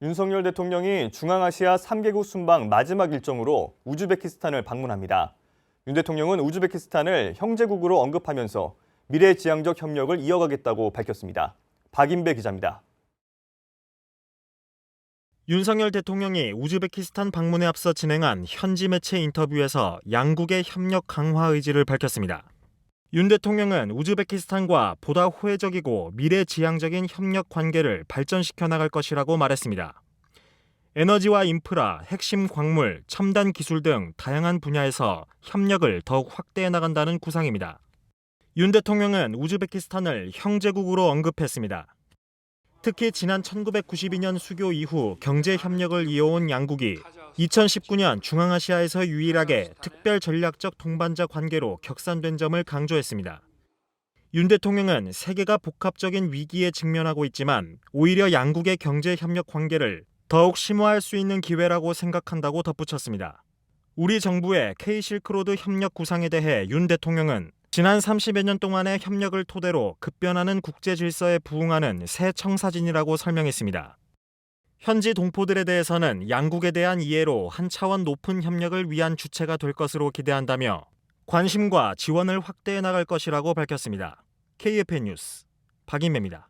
윤석열 대통령이 중앙아시아 3개국 순방 마지막 일정으로 우즈베키스탄을 방문합니다. 윤 대통령은 우즈베키스탄을 형제국으로 언급하면서 미래지향적 협력을 이어가겠다고 밝혔습니다. 박인배 기자입니다. 윤석열 대통령이 우즈베키스탄 방문에 앞서 진행한 현지 매체 인터뷰에서 양국의 협력 강화 의지를 밝혔습니다. 윤 대통령은 우즈베키스탄과 보다 호혜적이고 미래지향적인 협력 관계를 발전시켜 나갈 것이라고 말했습니다. 에너지와 인프라, 핵심 광물, 첨단 기술 등 다양한 분야에서 협력을 더욱 확대해 나간다는 구상입니다. 윤 대통령은 우즈베키스탄을 형제국으로 언급했습니다. 특히 지난 1992년 수교 이후 경제 협력을 이어온 양국이 2019년 중앙아시아에서 유일하게 특별 전략적 동반자 관계로 격산된 점을 강조했습니다. 윤 대통령은 세계가 복합적인 위기에 직면하고 있지만 오히려 양국의 경제 협력 관계를 더욱 심화할 수 있는 기회라고 생각한다고 덧붙였습니다. 우리 정부의 K 실크로드 협력 구상에 대해 윤 대통령은 지난 30여 년 동안의 협력을 토대로 급변하는 국제 질서에 부응하는 새 청사진이라고 설명했습니다. 현지 동포들에 대해서는 양국에 대한 이해로 한 차원 높은 협력을 위한 주체가 될 것으로 기대한다며 관심과 지원을 확대해 나갈 것이라고 밝혔습니다. KFN 뉴스 박인매입니다.